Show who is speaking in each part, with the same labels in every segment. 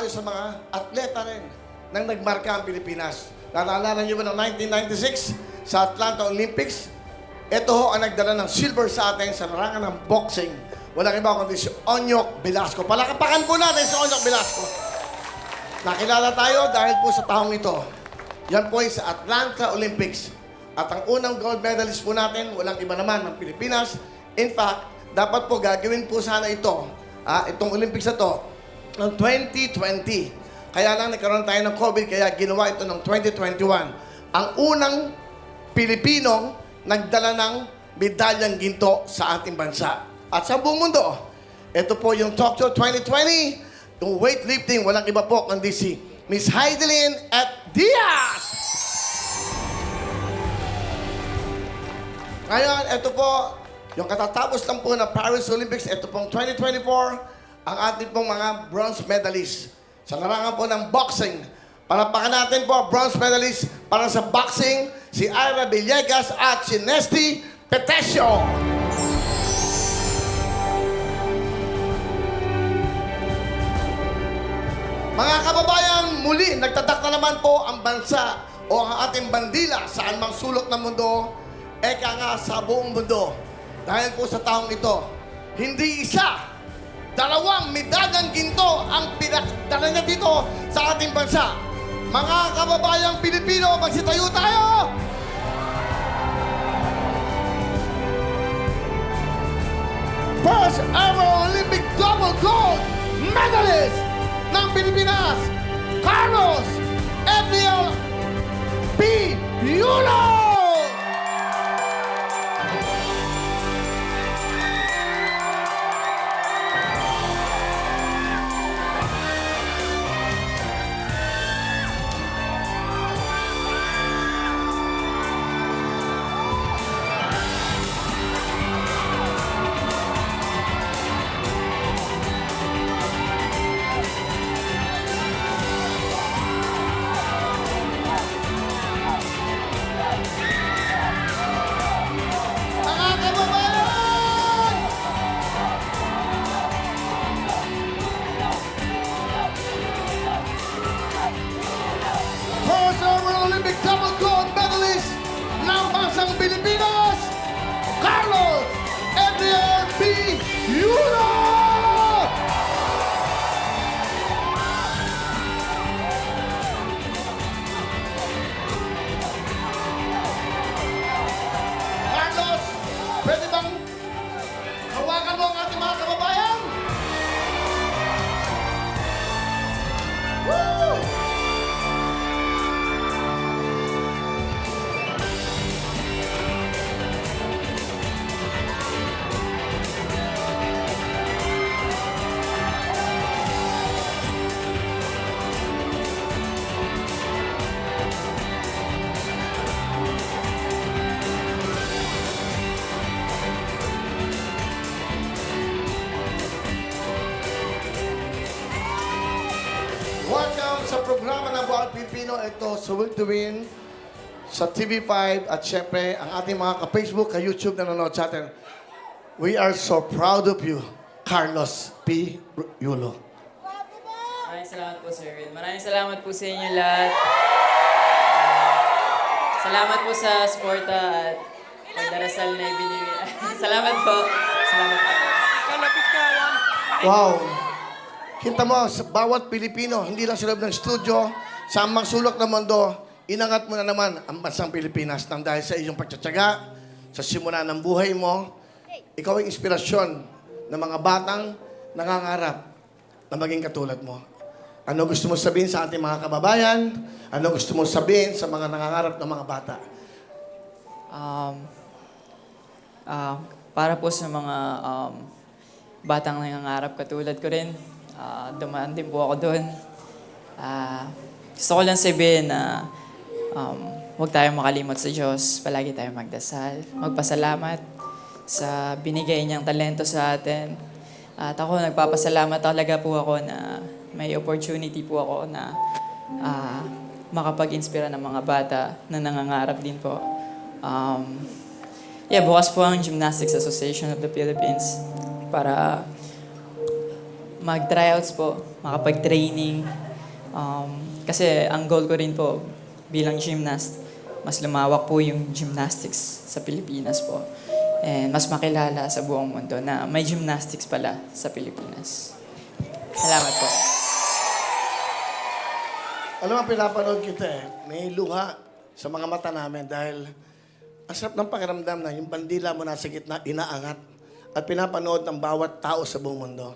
Speaker 1: tayo sa mga atleta rin nang nagmarka ang Pilipinas. Naalala niyo ba noong 1996 sa Atlanta Olympics? Ito ho ang nagdala ng silver sa atin sa larangan ng boxing. Walang iba kundi si Onyok Velasco. Palakapakan po natin si Onyok Velasco. Nakilala tayo dahil po sa taong ito. Yan po ay sa Atlanta Olympics. At ang unang gold medalist po natin, walang iba naman ng Pilipinas. In fact, dapat po gagawin po sana ito, ah, itong Olympics na to, ng 2020. Kaya lang nagkaroon tayo ng COVID, kaya ginawa ito ng 2021. Ang unang Pilipinong nagdala ng medalyang ginto sa ating bansa. At sa buong mundo, ito po yung Tokyo 2020, yung weightlifting, walang iba po kundi si Miss Heidelin at Diaz! Ngayon, ito po, yung katatapos lang po na Paris Olympics, ito pong 2024, ang ating pong mga bronze medalists. Sa larangan po ng boxing, palapakan natin po, bronze medalist para sa boxing, si Ira Villegas at si Nesty Petesio. Mga kababayan, muli nagtatak na naman po ang bansa o ang ating bandila sa anumang sulok ng mundo, eka nga sa buong mundo. Dahil po sa taong ito, hindi isa, dalawang medalyang ginto ang pinakdala niya dito sa ating bansa. Mga kababayang Pilipino, magsitayo tayo! First ever Olympic double gold medalist ng Pilipinas, Pilipino. Ito, sa Will to Win, sa TV5, at syempre, ang ating mga ka-Facebook, ka-YouTube na nanonood sa atin. We are so proud of you, Carlos P. Yulo.
Speaker 2: Maraming salamat po, Sir Will. Maraming salamat po sa inyo lahat. Ah, salamat po sa sporta at pagdarasal na ibinibigay. salamat po. Salamat po.
Speaker 1: Wow! Kita mo, sa bawat Pilipino, hindi lang sa loob ng studio, sa amang sulok ng mundo, inangat mo na naman ang bansang Pilipinas nang dahil sa iyong pagtsatsaga, sa simula ng buhay mo, ikaw ay inspirasyon ng mga batang nangangarap na maging katulad mo. Ano gusto mo sabihin sa ating mga kababayan? Ano gusto mo sabihin sa mga nangangarap ng mga bata?
Speaker 2: Um, ah, para po sa mga um, batang nangangarap katulad ko rin, ah, dumaan din po ako doon. Ah, gusto ko lang sabihin na um, huwag tayong makalimot sa Diyos. Palagi tayong magdasal, magpasalamat sa binigay niyang talento sa atin. At ako, nagpapasalamat talaga po ako na may opportunity po ako na ah, makapag-inspira ng mga bata na nangangarap din po. Um, yeah, bukas po ang Gymnastics Association of the Philippines para mag-tryouts po, makapag-training. Um, kasi ang goal ko rin po bilang gymnast, mas lumawak po yung gymnastics sa Pilipinas po. And mas makilala sa buong mundo na may gymnastics pala sa Pilipinas. Salamat po.
Speaker 1: Alam mo, pinapanood kita eh. May luha sa mga mata namin dahil ang sarap ng pakiramdam na yung bandila mo nasa gitna, inaangat at pinapanood ng bawat tao sa buong mundo.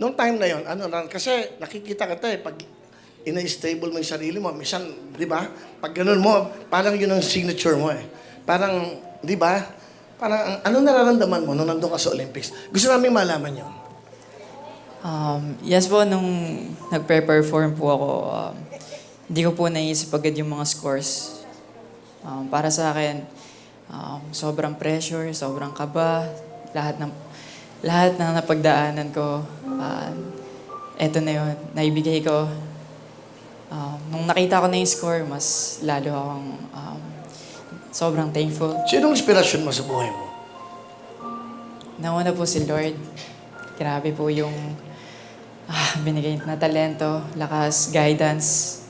Speaker 1: Noong time na yon, ano na, kasi nakikita kita eh, pag ina-stable mo yung sarili mo, minsan, di ba? Pag ganun mo, parang yun ang signature mo eh. Parang, di ba? Parang, ano nararamdaman mo nung nandun ka sa Olympics? Gusto namin malaman yun.
Speaker 2: Um, yes po, nung nagpe-perform po ako, um, hindi ko po naisip agad yung mga scores. Um, para sa akin, um, sobrang pressure, sobrang kaba, lahat ng lahat ng napagdaanan ko, uh, eto na yun, naibigay ko. Um, nung nakita ko na yung score, mas lalo akong um, sobrang thankful.
Speaker 1: Sinong inspirasyon mo sa buhay mo?
Speaker 2: Nauna po si Lord. Grabe po yung ah, binigay na talento, lakas, guidance.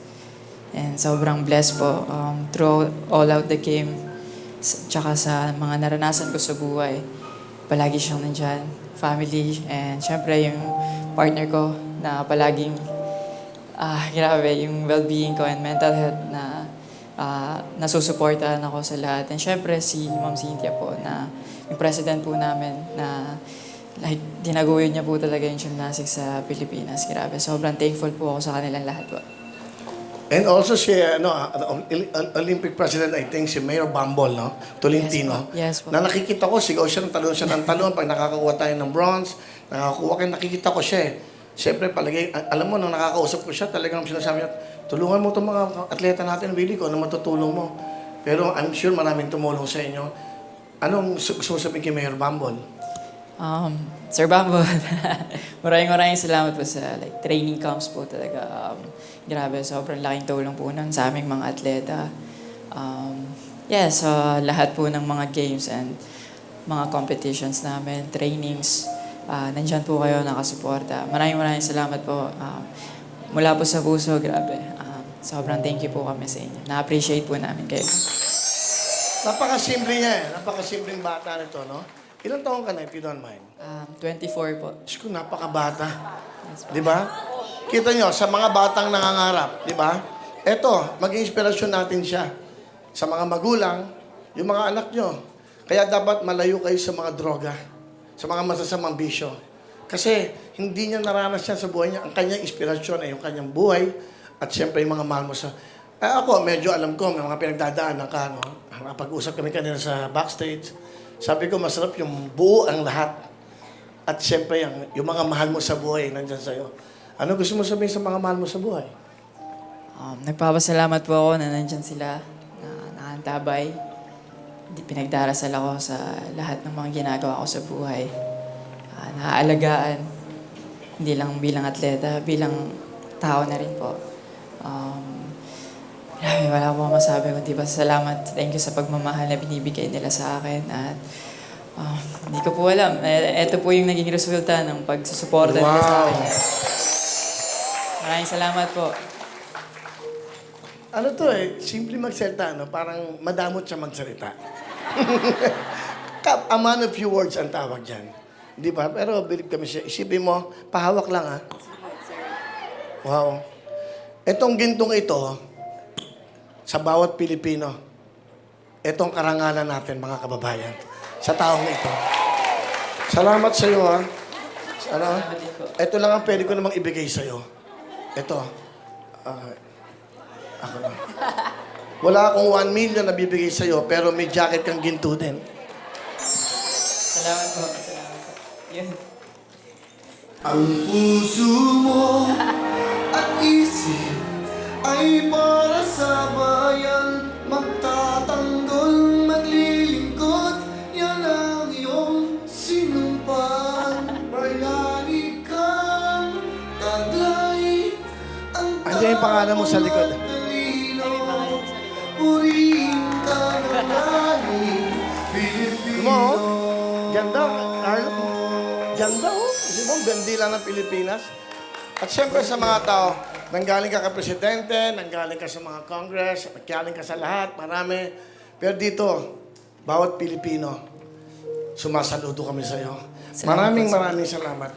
Speaker 2: And sobrang blessed po um, through all out the game. Tsaka sa mga naranasan ko sa buhay. Palagi siyang nandyan. Family and syempre yung partner ko na palaging ah, grabe yung well-being ko and mental health na ah, nasusuportahan ako sa lahat. And syempre si Ma'am Cynthia po na yung president po namin na like dinaguyod niya po talaga yung gymnastics sa Pilipinas. Grabe, sobrang thankful po ako sa kanilang lahat po.
Speaker 1: And also si ano, uh, Olympic President, I think si Mayor Bambol, no? Tolentino.
Speaker 2: Yes po.
Speaker 1: Na nakikita ko, sigaw siya ng talon siya ng talon. Pag nakakakuha tayo ng bronze, nakakakuha kayo, nakikita ko siya eh. Siyempre, palagay, alam mo, nung nakakausap ko siya, talagang sinasabi niya, tulungan mo itong mga atleta natin, Willie, ko, ano matutulong mo. Pero I'm sure maraming tumulong sa inyo. Anong gusto mo sabihin kay Mayor Bambol?
Speaker 2: Um, Sir Bambol, maraming maraming salamat po sa like, training camps po talaga. Um, grabe, sobrang laking tulong po nun sa aming mga atleta. Um, yeah, sa lahat po ng mga games and mga competitions namin, trainings, ah nandyan po kayo nakasuporta. Maraming maraming salamat po. Um, mula po sa puso, grabe. Um, sobrang thank you po kami sa inyo. Na-appreciate po namin kayo.
Speaker 1: Napakasimple niya eh. Napakasimpleng bata nito, no? Ilang taon ka na, if you don't mind?
Speaker 2: Um, 24 po.
Speaker 1: Diyos ko, napakabata.
Speaker 2: Yes po.
Speaker 1: Di ba? Kita nyo, sa mga batang nangangarap, di ba? Eto, maging inspirasyon natin siya. Sa mga magulang, yung mga anak nyo. Kaya dapat malayo kayo sa mga droga, sa mga masasamang bisyo. Kasi hindi niya naranas yan sa buhay niya. Ang kanyang inspirasyon ay yung kanyang buhay at siyempre yung mga mahal mo sa... Eh, ako, medyo alam ko, may mga pinagdadaanan ka, no? Nakapag-usap kami kanina sa backstage. Sabi ko, masarap yung buo ang lahat. At siyempre, yung, yung mga mahal mo sa buhay, nandyan sa'yo. Ano gusto mo sabihin sa mga mahal mo sa buhay?
Speaker 2: Um, nagpapasalamat po ako na nandyan sila, na nakantabay. Pinagdarasal ako sa lahat ng mga ginagawa ko sa buhay. Uh, naaalagaan, hindi lang bilang atleta, bilang tao na rin po. Um, grabe, wala akong masabi kundi ba salamat. Thank you sa pagmamahal na binibigay nila sa akin. At um, hindi ko po alam. Eh, ito po yung naging resulta ng pagsusuporta nila sa
Speaker 1: Wow.
Speaker 2: akin. Maraming salamat po.
Speaker 1: Ano to eh, simple magsalita, no? Parang madamot siya magsalita. A man of few words ang tawag dyan. Di ba? Pero believe kami siya. Isipin mo, pahawak lang ha. Wow. Itong gintong ito, sa bawat Pilipino, itong karangalan natin, mga kababayan, sa taong ito. Salamat sa iyo, ha. Ano? Ito lang ang pwede ko namang ibigay sa iyo. Ito. Ah, ako na. Wala akong 1 million na bibigay sa iyo, pero may jacket kang ginto din.
Speaker 2: Salamat po. Salamat po. Yun.
Speaker 1: Ang puso mo at isip ay para sa bayan Magtatanggol, maglilingkod Yan ang iyong sinumpan Bayani kang taglay Ang Andiyan yung pangalan mo sa likod. Oh. Isip mo, bandila ng Pilipinas. At siyempre sa mga tao, nanggaling ka ka presidente, nanggaling ka sa mga congress, nanggaling ka sa lahat, marami. Pero dito, bawat Pilipino, sumasaludo kami sa iyo. Maraming maraming salamat.